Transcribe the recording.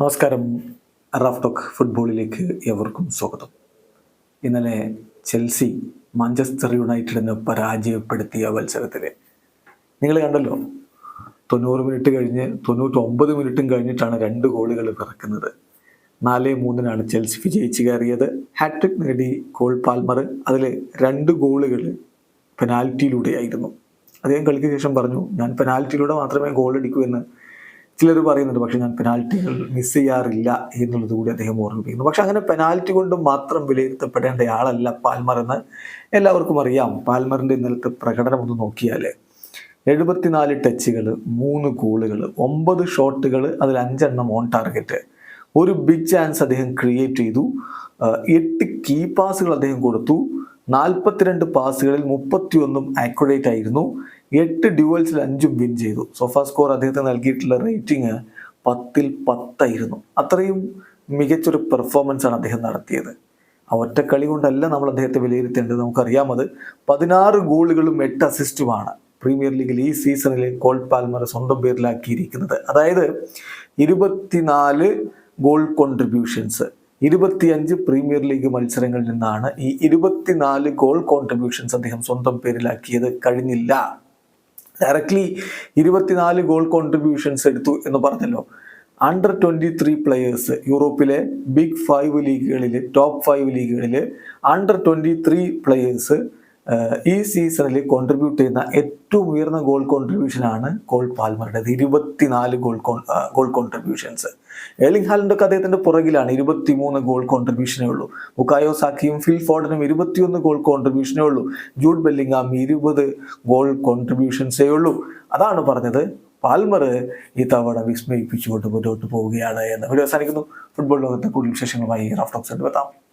നമസ്കാരം. Raf talk ഫുട്ബോളിലേക്ക് എവർക്കും സ്വാഗതം. ഇന്നലെ ചെൽസി മാഞ്ചസ്റ്റർ യുണൈറ്റഡിന് പരാജയപ്പെടുത്തിയ മത്സരത്തിൽ നിങ്ങൾ കണ്ടല്ലോ തൊണ്ണൂറ് മിനിറ്റ് കഴിഞ്ഞ് തൊണ്ണൂറ്റൊമ്പത് മിനിറ്റും കഴിഞ്ഞിട്ടാണ് രണ്ട് ഗോളുകൾ പിറക്കുന്നത്. നാല് മൂന്നിനാണ് ചെൽസി വിജയിച്ച് കയറിയത്. ഹാട്രിക് നേടി കോൾ പാൽമർ. അതിൽ രണ്ട് ഗോളുകൾ പെനാൽറ്റിയിലൂടെയായിരുന്നു അദ്ദേഹം കളിക്ക് ശേഷം പറഞ്ഞു ഞാൻ പെനാൽറ്റിയിലൂടെ മാത്രമേ ഗോൾ അടിക്കൂ എന്ന് ചിലർ പറയുന്നുണ്ട് പക്ഷെ ഞാൻ പെനാൽറ്റികൾ മിസ് ചെയ്യാറില്ല എന്നുള്ളത് കൂടി അദ്ദേഹം ഓർമ്മിപ്പിക്കുന്നു. പക്ഷെ അങ്ങനെ പെനാൽറ്റി കൊണ്ട് മാത്രം വിലയിരുത്തപ്പെടേണ്ട ആളല്ല പാൽമർ എന്ന് എല്ലാവർക്കും അറിയാം. പാൽമറിന്റെ ഇന്നലത്തെ പ്രകടനം ഒന്ന് നോക്കിയാൽ എഴുപത്തിനാല് ടച്ചുകൾ മൂന്ന് ഗോളുകൾ ഒമ്പത് ഷോട്ടുകൾ അതിൽ അഞ്ചെണ്ണം ഓൺ ടാർഗറ്റ് ഒരു ബിഗ് ചാൻസ് അദ്ദേഹം ക്രിയേറ്റ് ചെയ്തു. എട്ട് കീ പാസുകൾ അദ്ദേഹം കൊടുത്തു. നാൽപ്പത്തിരണ്ട് പാസുകളിൽ മുപ്പത്തിയൊന്നും ആക്യുറേറ്റ് ആയിരുന്നു. എട്ട് ഡ്യൂവൽസിൽ അഞ്ചും വിൻ ചെയ്തു. സോഫ സ്കോർ അദ്ദേഹത്തിന് നൽകിയിട്ടുള്ള റേറ്റിംഗ് പത്തിൽ പത്തായിരുന്നു. അത്രയും മികച്ചൊരു പെർഫോമൻസ് ആണ് അദ്ദേഹം നടത്തിയത്. ആ ഒറ്റ കളി കൊണ്ടല്ല നമ്മൾ അദ്ദേഹത്തെ വിലയിരുത്തേണ്ടത്. നമുക്കറിയാമത് പതിനാറ് ഗോളുകളും എട്ട് അസിസ്റ്റുമാണ് പ്രീമിയർ ലീഗിൽ ഈ സീസണിൽ കോൾ പാൽമർ സ്വന്തം പേരിലാക്കിയിരിക്കുന്നത്. അതായത് ഇരുപത്തിനാല് ഗോൾ കോൺട്രിബ്യൂഷൻസ് ഇരുപത്തിയഞ്ച് പ്രീമിയർ ലീഗ് മത്സരങ്ങളിൽ നിന്നാണ് ഈ ഇരുപത്തിനാല് ഗോൾ കോൺട്രിബ്യൂഷൻസ് അദ്ദേഹം സ്വന്തം പേരിലാക്കിയത്. കഴിഞ്ഞില്ല. ഡയറക്ട്ലി ഇരുപത്തിനാല് ഗോൾ കോൺട്രിബ്യൂഷൻസ് എടുത്തു എന്ന് പറഞ്ഞല്ലോ. അണ്ടർ ട്വന്റി ത്രീ പ്ലെയേഴ്സ് യൂറോപ്പിലെ ബിഗ് ഫൈവ് ലീഗുകളിൽ ടോപ്പ് ഫൈവ് ലീഗുകളിൽ അണ്ടർ ട്വന്റി ത്രീ പ്ലെയേഴ്സ് ഈ സീസണിൽ കോൺട്രിബ്യൂട്ട് ചെയ്യുന്ന ഏറ്റവും ഉയർന്ന ഗോൾ കോൺട്രിബ്യൂഷനാണ് കോൾ പാൽമറുടേത് ഇരുപത്തിനാല് ഗോൾ ഗോൾ കോൺട്രിബ്യൂഷൻസ് ഏളിംഗ് ഹാലൻഡൊക്കെ അദ്ദേഹത്തിന്റെ പുറകിലാണ് ഇരുപത്തിമൂന്ന് ഗോൾ കോൺട്രിബ്യൂഷനേ ഉള്ളൂ. ബുക്കായോ സാക്കിയും ഫിൽ ഫോർഡനും ഇരുപത്തിയൊന്ന് ഗോൾ കോൺട്രിബ്യൂഷനേ ഉള്ളൂ. ജൂഡ് ബെല്ലിംഗാം ഇരുപത് ഗോൾ കോൺട്രിബ്യൂഷൻസേ ഉള്ളൂ. അതാണ് പറഞ്ഞത് പാൽമർ ഈ തവണ വിസ്മയിപ്പിച്ചുകൊണ്ട് മുന്നോട്ട് പോവുകയാണ് എന്ന്. വീഡിയോ അവസാനിക്കുന്നു. ഫുട്ബോൾ ലോകത്തെ കൂടുതൽ വിശേഷങ്ങളുമായി റാഫ് ടോക്സ് എത്താം.